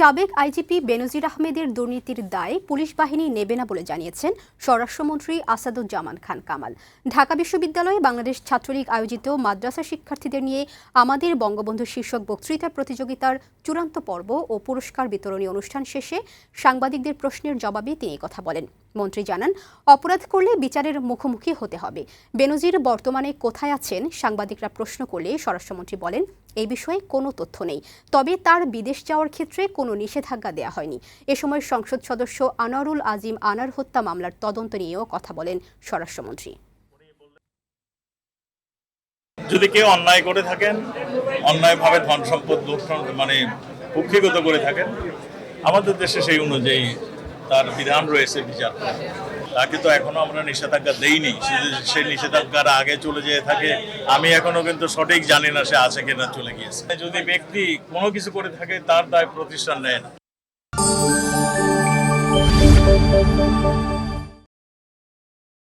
সাবেক আইজিপি বেনজির আহমেদের দুর্নীতির দায় পুলিশ বাহিনী নেবে না বলে জানিয়েছেন স্বরাষ্ট্রমন্ত্রী আসাদুজ্জামান খান কামাল। ঢাকা বিশ্ববিদ্যালয়ে বাংলাদেশ ছাত্রলীগ আয়োজিত মাদ্রাসা শিক্ষার্থীদের নিয়ে আমাদের বঙ্গবন্ধু শীর্ষক বক্তৃতা প্রতিযোগিতার চূড়ান্ত পর্ব ও পুরস্কার বিতরণী অনুষ্ঠান শেষে সাংবাদিকদের প্রশ্নের জবাবে তিনি কথা বলেন। মন্ত্রী জানান, অপরাধ করলে বিচারের মুখোমুখি হতে হবে। বেনজির বর্তমানে কোথায় আছেন? সাংবাদিকরা প্রশ্ন করলে স্বরাষ্ট্রমন্ত্রী বলেন এই বিষয়ে কোনো তথ্য নেই। তবে তার বিদেশ যাওয়ার ক্ষেত্রে কোনো নিষেধাজ্ঞা দেওয়া হয়নি। এ সময় সংসদ সদস্য আনারুল আজিম আনার হত্যা মামলার তদন্ত নিয়েও কথা বলেন স্বরাষ্ট্রমন্ত্রী। যদি কেউ অন্যায় করে থাকেন, অন্যায়ভাবে ধন সম্পদ মানে কুক্ষিগত করে থাকেন, আমাদের দেশে সেই অনুযায়ী তার বিধান রয়েছে বিচার। তাকে তো এখনও আমরা নিষেধাজ্ঞা দেইনি। সে নিষেধাজ্ঞার আগে চলে যেয়ে থাকে, আমি এখনও কিন্তু সঠিক জানি না সে আছে কিনা চলে গিয়েছে। যদি ব্যক্তি কোনো কিছু করে থাকে, তার দায় প্রতিষ্ঠান নেয় না।